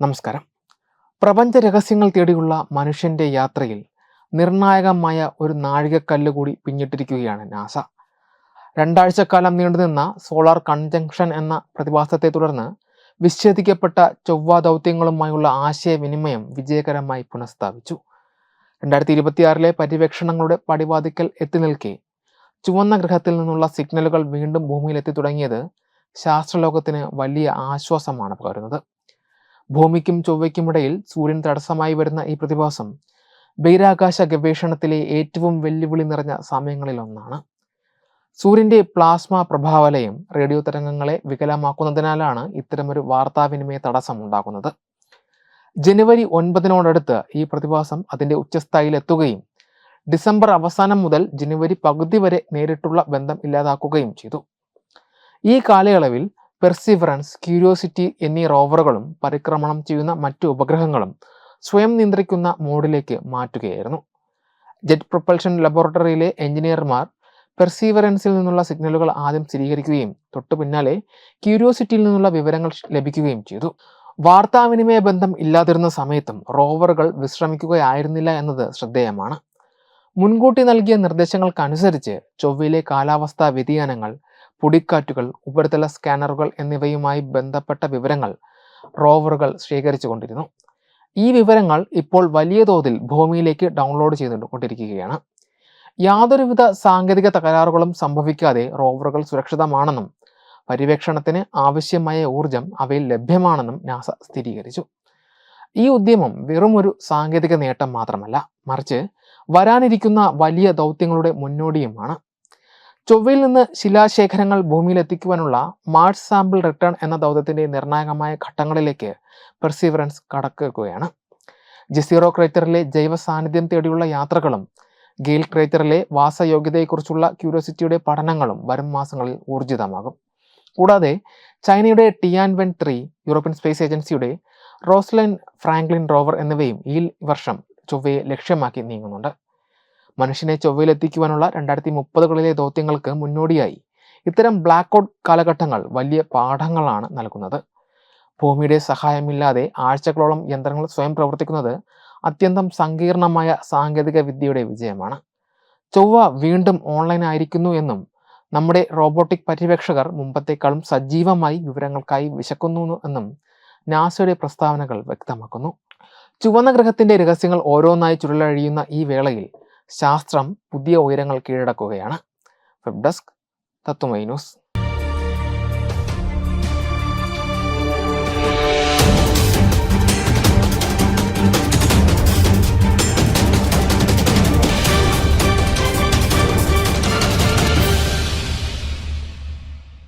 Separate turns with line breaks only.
നമസ്കാരം. പ്രപഞ്ച രഹസ്യങ്ങൾ തേടിയുള്ള മനുഷ്യന്റെ യാത്രയിൽ നിർണായകമായ ഒരു നാഴികക്കല്ല് കൂടി പിന്നിട്ടിരിക്കുകയാണ് നാസ. രണ്ടാഴ്ചക്കാലം നീണ്ടുനിന്ന സോളാർ കൺജങ്ഷൻ എന്ന പ്രതിഭാസത്തെ തുടർന്ന് വിച്ഛേദിക്കപ്പെട്ട ചൊവ്വ ദൗത്യങ്ങളുമായുള്ള ആശയവിനിമയം വിജയകരമായി പുനഃസ്ഥാപിച്ചു. രണ്ടായിരത്തി ഇരുപത്തിയാറിലെ പര്യവേക്ഷണങ്ങളുടെ പടിവാതിക്കൽ എത്തി നിൽക്കെ ചുവന്ന ഗ്രഹത്തിൽ നിന്നുള്ള സിഗ്നലുകൾ വീണ്ടും ഭൂമിയിലെത്തി തുടങ്ങിയത് ശാസ്ത്രലോകത്തിന് വലിയ ആശ്വാസമാണ് പകരുന്നത്. ഭൂമിക്കും ചൊവ്വയ്ക്കുമിടയിൽ സൂര്യൻ തടസ്സമായി വരുന്ന ഈ പ്രതിഭാസം ബഹിരാകാശ ഗവേഷണത്തിലെ ഏറ്റവും വെല്ലുവിളി നിറഞ്ഞ സമയങ്ങളിലൊന്നാണ് സൂര്യന്റെ പ്ലാസ്മ പ്രഭാവലയം റേഡിയോ തരംഗങ്ങളെ വികലമാക്കുന്നതിനാലാണ് ഇത്തരമൊരു വാർത്താവിനിമയ തടസ്സം ഉണ്ടാകുന്നത്. ജനുവരി ഒൻപതിനോടടുത്ത് ഈ പ്രതിഭാസം അതിന്റെ ഉച്ചസ്ഥായിലെത്തുകയും ഡിസംബർ അവസാനം മുതൽ ജനുവരി പകുതി വരെ നേരിട്ടുള്ള ബന്ധം ഇല്ലാതാക്കുകയും ചെയ്തു. ഈ കാലയളവിൽ പെർസിവറൻസ് ക്യൂരിയോസിറ്റി എന്നീ റോവറുകളും പരിക്രമണം ചെയ്യുന്ന മറ്റു ഉപഗ്രഹങ്ങളും സ്വയം നിയന്ത്രിക്കുന്ന മോഡിലേക്ക് മാറ്റുകയായിരുന്നു. ജെറ്റ് പ്രൊപ്പൽഷൻ ലബോറട്ടറിയിലെ എഞ്ചിനീയർമാർ പെർസീവറൻസിൽ നിന്നുള്ള സിഗ്നലുകൾ ആദ്യം സ്ഥിരീകരിക്കുകയും തൊട്ടു പിന്നാലെ ക്യൂരിയോസിറ്റിയിൽ നിന്നുള്ള വിവരങ്ങൾ ലഭിക്കുകയും ചെയ്തു. വാർത്താവിനിമയ ബന്ധം ഇല്ലാതിരുന്ന സമയത്തും റോവറുകൾ വിശ്രമിക്കുകയായിരുന്നില്ല എന്നത് ശ്രദ്ധേയമാണ്. മുൻകൂട്ടി നൽകിയ നിർദ്ദേശങ്ങൾക്കനുസരിച്ച് ചൊവ്വയിലെ കാലാവസ്ഥാ വ്യതിയാനങ്ങൾ പൊടിക്കാറ്റുകൾ ഉപരിതല സ്കാനറുകൾ എന്നിവയുമായി ബന്ധപ്പെട്ട വിവരങ്ങൾ റോവറുകൾ ശേഖരിച്ചുകൊണ്ടിരുന്നു. ഈ വിവരങ്ങൾ ഇപ്പോൾ വലിയ തോതിൽ ഭൂമിയിലേക്ക് ഡൗൺലോഡ് ചെയ്തുകൊണ്ടിരിക്കുകയാണ് യാതൊരുവിധ സാങ്കേതിക തകരാറുകളും സംഭവിക്കാതെ റോവറുകൾ സുരക്ഷിതമാണെന്നും പര്യവേക്ഷണത്തിന് ആവശ്യമായ ഊർജം അവയിൽ ലഭ്യമാണെന്നും നാസ സ്ഥിരീകരിച്ചു. ഈ ഉദ്യമം വെറും ഒരു സാങ്കേതിക നേട്ടം മാത്രമല്ല മറിച്ച് വരാനിരിക്കുന്ന വലിയ ദൗത്യങ്ങളുടെ മുന്നോടിയുമാണ്. ചൊവ്വയിൽ നിന്ന് ശിലാശേഖരങ്ങൾ ഭൂമിയിൽ എത്തിക്കുവാനുള്ള മാർസ് സാമ്പിൾ റിട്ടേൺ എന്ന ദൗത്യത്തിന്റെ നിർണായകമായ ഘട്ടങ്ങളിലേക്ക് പെർസീവറൻസ് കടക്കുകയാണ്. ജസീറോ ക്രേറ്ററിലെ ജൈവ സാന്നിധ്യം തേടിയുള്ള യാത്രകളും ഗെയിൽ ക്രേറ്ററിലെ വാസയോഗ്യതയെക്കുറിച്ചുള്ള ക്യൂരിയോസിറ്റിയുടെ പഠനങ്ങളും വരും മാസങ്ങളിൽ ഊർജിതമാകും. കൂടാതെ ചൈനയുടെ Tianwen three European space ഏജൻസിയുടെ റോസ്ലൈൻ ഫ്രാങ്ക്ലിൻ റോവർ എന്നിവയും ഈ വർഷം ചൊവ്വയെ ലക്ഷ്യമാക്കി നീങ്ങുന്നുണ്ട്. മനുഷ്യനെ ചൊവ്വയിലെത്തിക്കുവാനുള്ള രണ്ടായിരത്തി മുപ്പതുകളിലെ ദൗത്യങ്ങൾക്ക് മുന്നോടിയായി. ഇത്തരം ബ്ലാക്ക് ഔട്ട് കാലഘട്ടങ്ങൾ വലിയ പാഠങ്ങളാണ് നൽകുന്നത്. ഭൂമിയുടെ സഹായമില്ലാതെ ആഴ്ചകളോളം യന്ത്രങ്ങൾ സ്വയം പ്രവർത്തിക്കുന്നത് അത്യന്തം സങ്കീർണമായ സാങ്കേതിക വിദ്യയുടെ വിജയമാണ്. ചൊവ്വ വീണ്ടും ഓൺലൈൻ ആയിരിക്കുന്നു എന്നും നമ്മുടെ റോബോട്ടിക് പര്യവേക്ഷകർ മുമ്പത്തേക്കാളും സജീവമായി വിവരങ്ങൾക്കായി വിശക്കുന്നു എന്നും നാസയുടെ പ്രസ്താവനകൾ വ്യക്തമാക്കുന്നു. ചുവന്ന ഗ്രഹത്തിന്റെ രഹസ്യങ്ങൾ ഓരോന്നായി ചുരുളഴിയുന്ന ഈ വേളയിൽ ശാസ്ത്രം പുതിയ ഉയരങ്ങൾ കീഴടക്കുകയാണ്. Web desk